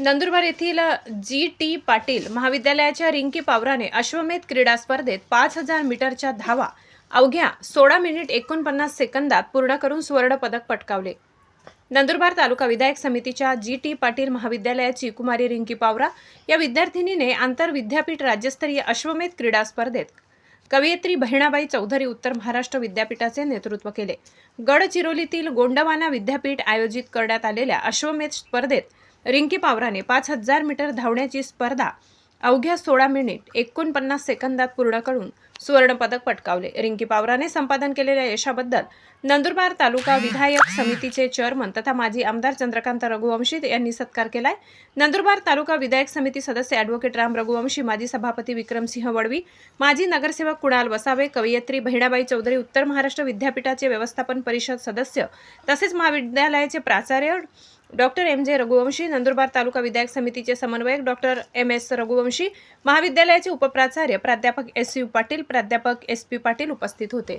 नंदुरबार येथील G T Patil महाविद्यालयाच्या रिंकी पावराने अश्वमेध क्रीडा स्पर्धेत पाच हजार मीटरच्या धावा अवघ्या सोळा मिनिट एकोणपन्नास सेकंदात पूर्ण करून सुवर्ण पदक पटकावले. नंदुरबार तालुका विधायक समितीच्या जी टी पाटील महाविद्यालयाची कुमारी रिंकी पावरा या विद्यार्थिनीने आंतरविद्यापीठ राज्यस्तरीय अश्वमेध क्रीडा स्पर्धेत कवयित्री बहिणाबाई चौधरी उत्तर महाराष्ट्र विद्यापीठाचे नेतृत्व केले. गडचिरोलीतील गोंडवाना विद्यापीठ आयोजित करण्यात आलेल्या अश्वमेध स्पर्धेत रिंकी पावराने पाच हजार मीटर धावण्याची स्पर्धा अवघ्या सोळा मिनिट एकोणपन्नास सेकंदात पूर्ण करून सुवर्णपदक पटकावले. रिंकी पावराने संपादन केलेल्या यशाबद्दल नंदुरबार तालुका विधायक समितीचे चेअरमन तथा माजी आमदार चंद्रकांत रघुवंशी यांनी सत्कार केलाय. नंदुरबार तालुका विधायक समिती सदस्य ॲडव्होकेट राम रघुवंशी माजी सभापती विक्रमसिंह वडवी माजी नगरसेवक कुणाल वसावे कवयित्री बहिणाबाई चौधरी उत्तर महाराष्ट्र विद्यापीठाचे व्यवस्थापन परिषद सदस्य तसेच महाविद्यालयाचे प्राचार्य डॉक्टर एम जे रघुवंशी नंदुरबार तालुका विधायक समितीचे समन्वयक डॉक्टर एम एस रघुवंशी महाविद्यालयाचे उपप्राचार्य प्राध्यापक एस यू पाटील प्राध्यापक एस पी पाटील उपस्थित होते.